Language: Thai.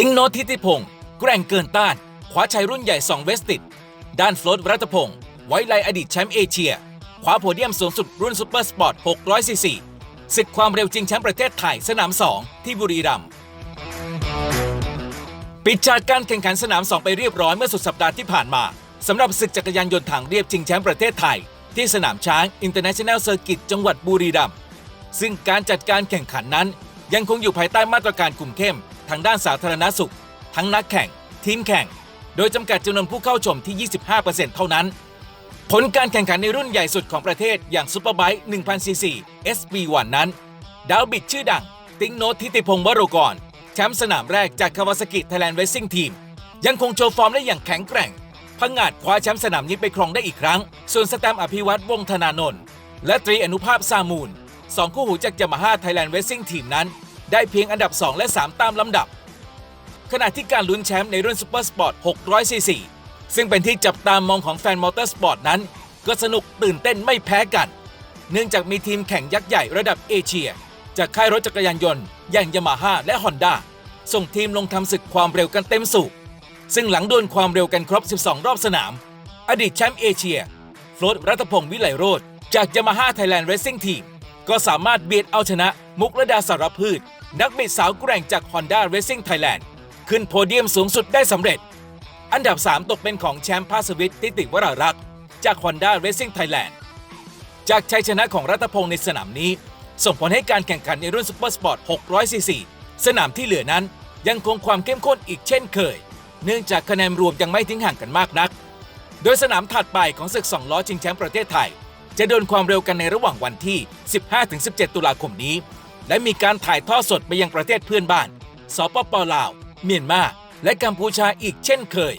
ติงโนตทิติพงศ์แกร่งเกินต้านคว้าชัยรุ่นใหญ่ 2 เวสติด ด้านโฟลตรัตพงศ์ไว้ไลอดีตแชมป์เอเชียคว้าโพเดียมสูงสุดรุ่นซูเปอร์สปอร์ต600ซีซีศึกความเร็วจริงแชมป์ประเทศไทยสนาม 2 ที่บุรีรัมย์ปิดฉากการแข่งขันสนาม 2 ไปเรียบร้อยเมื่อสุดสัปดาห์ที่ผ่านมาสำหรับศึกจักรยานยนต์ทางเรียบชิงแชมป์ประเทศไทย ที่สนามช้าง International Circuit จังหวัดบุรีรัมย์ซึ่งการจัดการแข่งขันนั้น ยังคงอยู่ภายใต้มาตรการคุมเข้ม ทางด้านสาธารณสุข ทั้งนักแข่ง ทีมแข่ง โดยจำกัดจำนวนผู้เข้าชมที่ 25%เท่านั้น ผลการแข่งขันในรุ่นใหญ่สุดของประเทศอย่างซุปเปอร์ไบค์1,000ซีซี SB1 นั้น ดาวบิดชื่อดัง ติ๊งโนตทิติพงศ์วโรกรแชมป์สนามแรกจากคาวาซากิไทยแลนด์เรซซิ่งทีมยังคงโชว์ฟอร์มได้อย่างแข็งแกร่งพังงาดคว้าแชมป์สนามนี้ไปครองได้อีกครั้ง ส่วนสแตมอภิวัตรวงศ์ธนานนท์และตรีอนุภาพซามูลสองคู่หูจากยามาฮ่าไทยแลนด์เรซซิ่งทีมนั้น ได้เพียงอันดับ 2 และ 3 ตามลำดับ ขณะที่การลุ้นแชมป์ในรุ่นซูเปอร์สปอร์ต600ซีซีซึ่งเป็นที่จับตามองของแฟนมอเตอร์สปอร์ตนั้น ก็สนุกตื่นเต้นไม่แพ้กัน เนื่องจากมีทีมแข่งยักษ์ใหญ่ระดับเอเชีย จากค่ายรถจักรยานยนต์อย่างยามาฮ่าและฮอนด้าส่งทีมลงทำศึกความเร็วกันเต็มสูบซึ่งหลังดวลความเร็วกันครบ 12 รอบสนาม อดีตแชมป์เอเชียโฟลตรัตพงศ์วิไลโรธจากยามาฮ่าไทยแลนด์เรซซิ่งทีมก็สามารถเบียดเอาชนะมุกระดาสารพืช นักบิดสาวแกร่งจาก Honda Racing Thailand ขึ้นโพเดียมสูงสุดได้สำเร็จ อันดับ 3 ตกเป็นของแชมป์พาสวิทติติวรารักษ์จาก Honda Racing Thailand จากชัยชนะของรัตพงศ์ในสนามนี้ ส่งผลให้การแข่งขันในรุ่นซุปเปอร์สปอร์ต 600 ซีซี สนามที่เหลือนั้นยังคงความเข้มข้นอีกเช่นเคย เนื่องจากคะแนนรวมยังไม่ทิ้งห่างกันมากนัก โดยสนามถัดไปของศึก 2 ล้อชิงแชมป์ประเทศไทย จะโดนความเร็วกันในระหว่างวันที่ 15-17 ตุลาคมนี้ และมีการถ่ายทอดสดไปยังประเทศเพื่อนบ้าน สปปลาว เมียนมา และกัมพูชาอีกเช่นเคย